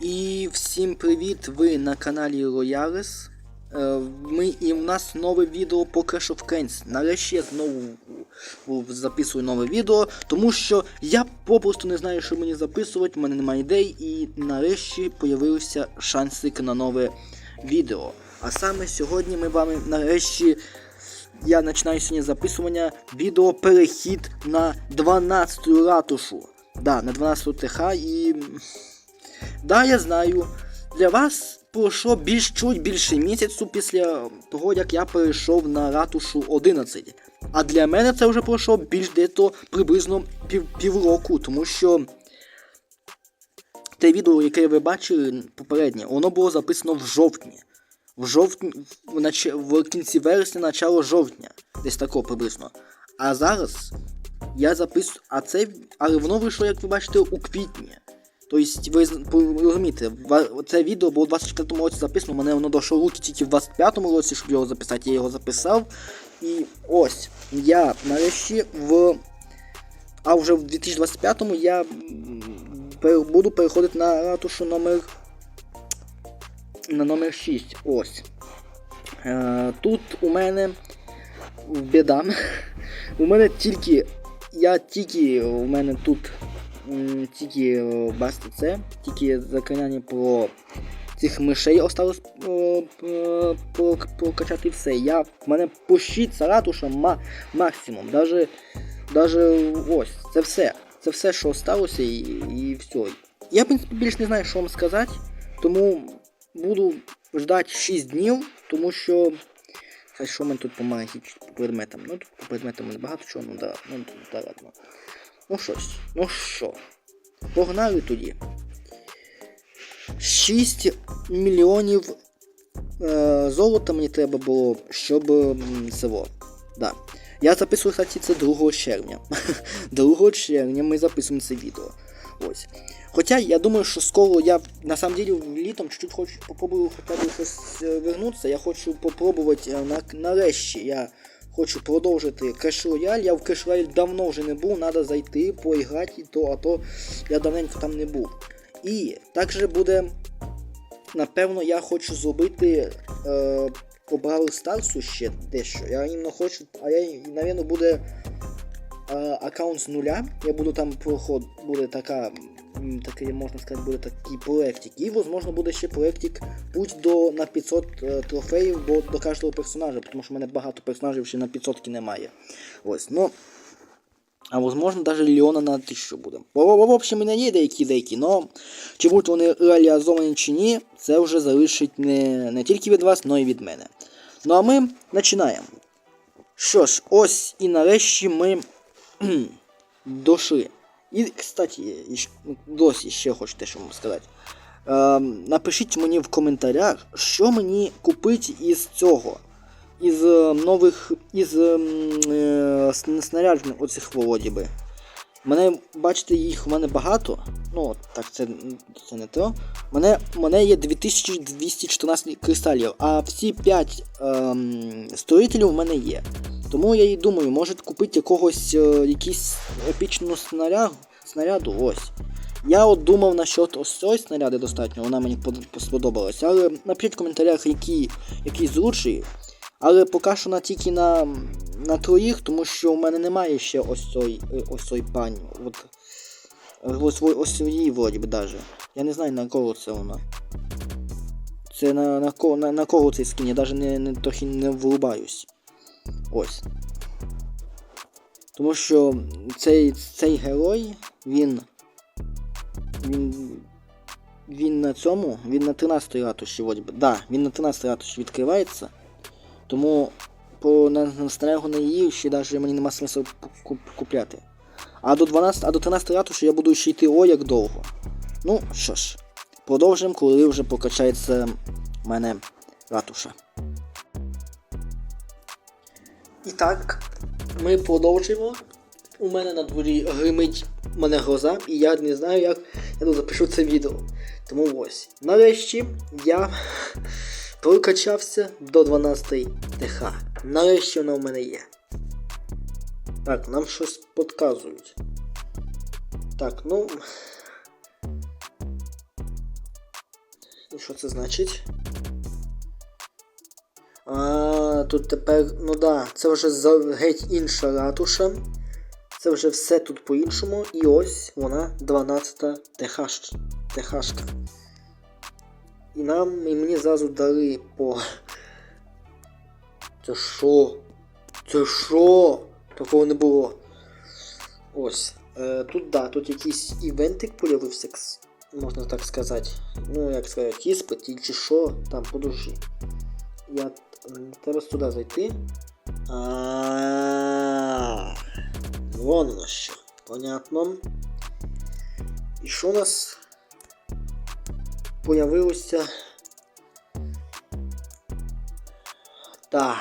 І всім привіт! Ви на каналі Royales. Е, Ми і в нас нове відео по Clash of Clans. Нарешті я знову записую нове відео, тому що я попросту не знаю, що мені записувати, в мене немає ідей, і нарешті появився шансик на нове відео. А саме сьогодні ми вами нарешті. Я починаю сьогодні записування відео перехід на 12 ратушу. Да, на 12 ТХ і. Да, я знаю. Для вас пройшло більш чуть більше місяцю після того, як я перейшов на ратушу 11. А для мене це вже пройшло більш дето приблизно пів, півроку, тому що те відео, яке ви бачили попереднє, воно було записано в жовтні. В жовтні, в, нач... в кінці вересня, начало жовтня, десь тако приблизно. А зараз я записую. А це. Але воно вийшло, як ви бачите, у квітні. Тобто, ви розумієте, це відео було у 24 році записано, мене воно дійшло руки тільки в 25-му році, щоб його записати, я його записав. І ось, я нарешті в. А вже в 2025-му я буду переходити на ратушу номер. На номер 6. Ось. Е, тут у мене біда. У мене тільки. Я тільки. У мене тут тільки е, бачите це, тільки заклинання про цих мишей осталось е, е, прокачати все. Я, в мене пощить ратуша ма, максимум. Даже, даже ось, це все. Це все, що осталося, і, і все. Я, в принципі, більше не знаю, що вам сказати, тому буду ждати 6 днів, тому що. Хай що мене тут по магії по предметам. Ну тут по предметам не багато чого, ну да, ну да ладно. Ну щось, ну що. Погнали тоді. 6 мільйонів е, золота мені треба було, щоб село. Да. Я записую, кстати, це 2 червня. 2 червня ми записуємо це відео. Ось. Хоча я думаю, що скоро я на самом деле літом чуть-чуть хочу попробую хоча б щось е, вернутися. Я хочу попробувати е, на, нарешті. Я хочу продовжити Clash Royale. Я в Clash Royale давно вже не був, треба зайти, поіграти, то, а то я давненько там не був. І також буде, напевно, я хочу зробити е, по Бравл Старсу ще дещо. Я іменно хочу, а я, напевно, буде е, аккаунт з нуля. Я буду там проход, буде така, такий, можна сказати, буде такий проєктик. І, можливо, буде ще проєктик путь до на 500 е, трофеїв бо до кожного персонажа, тому що в мене багато персонажів ще на 500 немає. Ось, ну. А возможно даже Леона на 1000 буде. В, общем, мене є деякі ідейки, но чи будуть вони реалізовані чи ні, це вже залишить не, не тільки від вас, но й від мене. Ну а ми починаємо. Що ж, ось і нарешті ми дошли. І, кстати, досі ще хочу те, що вам сказати. Ем, напишіть мені в коментарях, що мені купити із цього. Із е, нових. із е, снаряджень оцих володі би. Мене, бачите, їх в мене багато. Ну, так, це, це не то. Мене, мене є 2214 кристалів, а всі 5 ем, строїтелів у мене є. Тому я і думаю, може купити якогось е, якийсь епічну снарягу, снаряду. Ось. Я от думав насчет ось цієї снаряди достатньо, вона мені под- сподобалась. Але напишіть в коментарях, які, які зручні. Але поки що на тільки на, на троїх, тому що в мене немає ще ось цієї ось цієї пані. От, ось, ось її вроді би даже. Я не знаю на кого це вона. Це на, на, на, на кого цей скін, я навіть не, не, трохи не врубаюсь. Ось. Тому що цей, цей герой, він. Він. Він на цьому, він на 13 ратуші, вроді би. Да, він на 13 ратуші відкривається. Тому по на, на старого на її ще навіть мені нема куп- купляти. А до 12, а до 13 ратуші я буду ще йти о як довго. Ну що ж, продовжимо, коли вже покачається в мене ратуша. І так, ми продовжуємо. У мене на дворі гримить мене гроза, і я не знаю, як я запишу це відео. Тому ось. Нарешті я прокачався до 12 ТХ. Нарешті вона в мене є. Так, нам щось підказують. Так, ну. І що це значить? Тут тепер, ну да, це вже геть інша ратуша. Це вже все тут по-іншому. І ось вона 12-та ТХ. ТХшка. І нам, і мені зразу дали по. Це що? Це що? Такого не було. Ось. Е, тут да, тут якийсь івентик появився, можна так сказати. Ну, як сказати, іспит, чи що, там подожди. Я треба сюди зайти. Вон воно що. Понятно. І що у нас появилося? Так.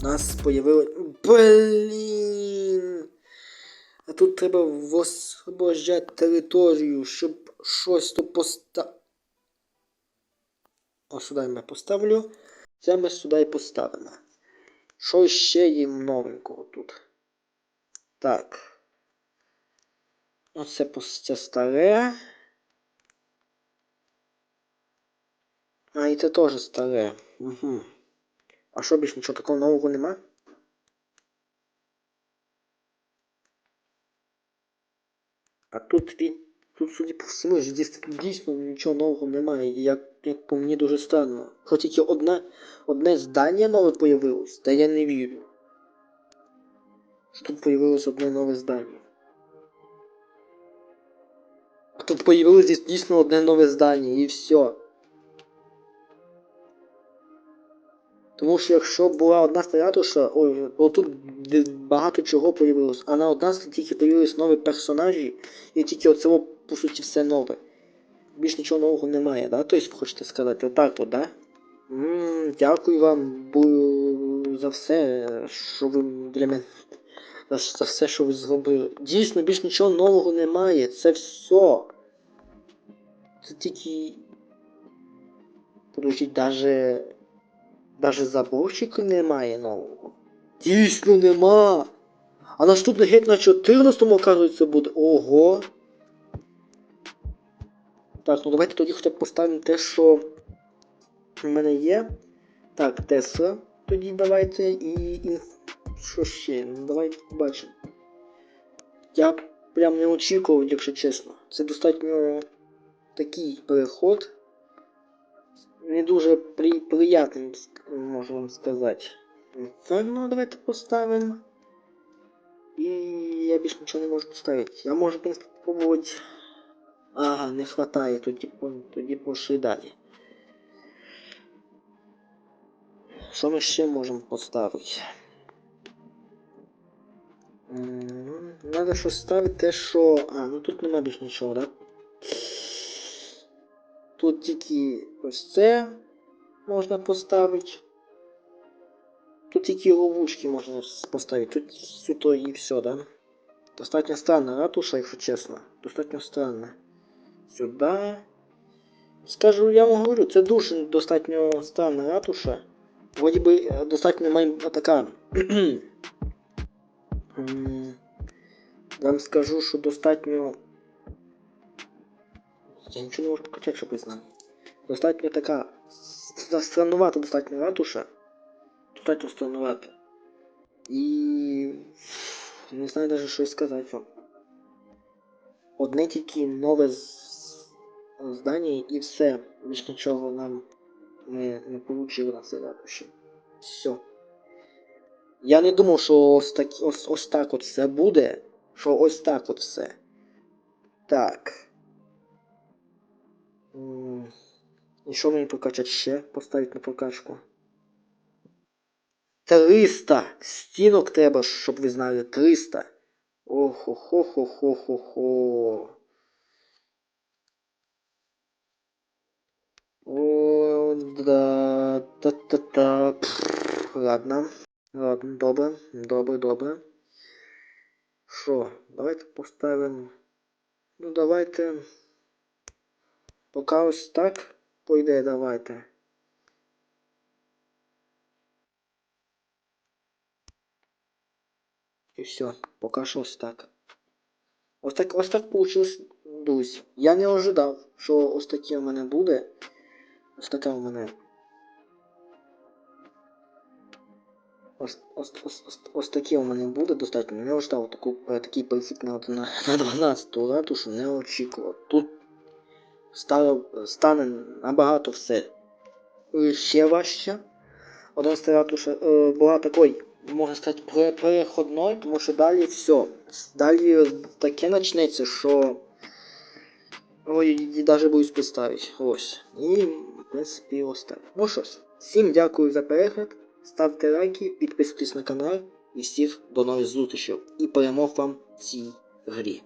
У нас появилось. Блін. А тут треба восвобождати територію, щоб щось то поста. О, сюди я поставлю. Це ми сюди і поставимо. Що ще є новенького тут? Так. Оце це старе. А, і це теж старе. Угу. А що більш нічого такого нового нема? А тут він. Тут, судя по всьому, дійсно нічого нового немає. Як, як по мені дуже странно. Хоч тільки одне, одне здання нове появилось, та я не вірю. Що тут появилось одне нове здання. Тут появилось дійсно одне нове здання і все. Тому що якщо була одна стратуша, ой, бо тут багато чого появилось, а на одна тільки появились нові персонажі, і тільки оце, по суті, все нове. Більш нічого нового немає, да? Тобто, хочете сказати, отак от, да? м дякую вам за все, що ви для мене. За, за все, що ви зробили. Дійсно, більш нічого нового немає. Це все. Це тільки. Подождіть, даже. Даже заборчика немає нового. Дійсно нема. А наступний геть на 14-му, оказується, буде. Ого. Так, ну давайте тоді хоча б поставимо те, що в мене є. Так, Тесла. Тоді давайте і. і... Що ще? Ну давайте побачимо. Я прям не очікував, якщо чесно. Це достатньо такий переход. Не дуже при... приятним, ск- можу вам сказати. Інферно давайте поставимо. І я більше нічого не можу поставити. Я можу, в принципі, спробувати. Ага, не хватає, тоді, тоді пошли далі. Що ми ще можемо поставити? Надо щось ставити те, що. А, ну тут нема більш нічого, да? Тут тільки ось це можна поставити. Тут тільки ловушки можна поставити. Тут суто і все, да? Достатньо странна ратуша, якщо чесно. Достатньо странна. Сюди. Скажу, я вам говорю, це дуже достатньо странна ратуша. Вроді би е, достатньо май... така. Вам скажу, що достатньо. Я нічого не можу покачати, щоб ви знали. Достатньо така. с- достатньо ратуша. Достатньо странувата. І. Не знаю навіть, що сказати вам. Одне тільки нове з- здання і все. Більш нічого нам не, не получило на ратуші. Все. Я не думав, що ось, так, ось, ось так от все буде. Що ось так от все. Так. І що мені прокачати ще? Поставити на прокачку. 300! Стінок треба, щоб ви знали. 300. Охо-хо-хо-хо-хо-хо. Да, та-та-та. Пф, Ладно. Ладно, добре, добре, добре. Що, давайте поставимо. Ну давайте. Поки ось так. Пойде, давайте. І все, поки що ось так. Ось так, ось так получилось, друзі. Я не ожидав, що ось таке в мене буде. У мене. Ось, ось, ось, ось, у мене буде достатньо. Я вже став таку, е, такий перехід на, на, на 12 ратушу не очікував. Тут стало, стане набагато все ще важче. 11 ратуша е, була такою, можна сказати, пере- переходною, тому що далі все. Далі таке почнеться, що. Ой, навіть боюсь представити. Ось. І, ось так. Ну що ж, всім дякую за перегляд. Ставте лайки, підписуйтесь на канал і всіх до нових зустрічей. І перемог вам в цій грі.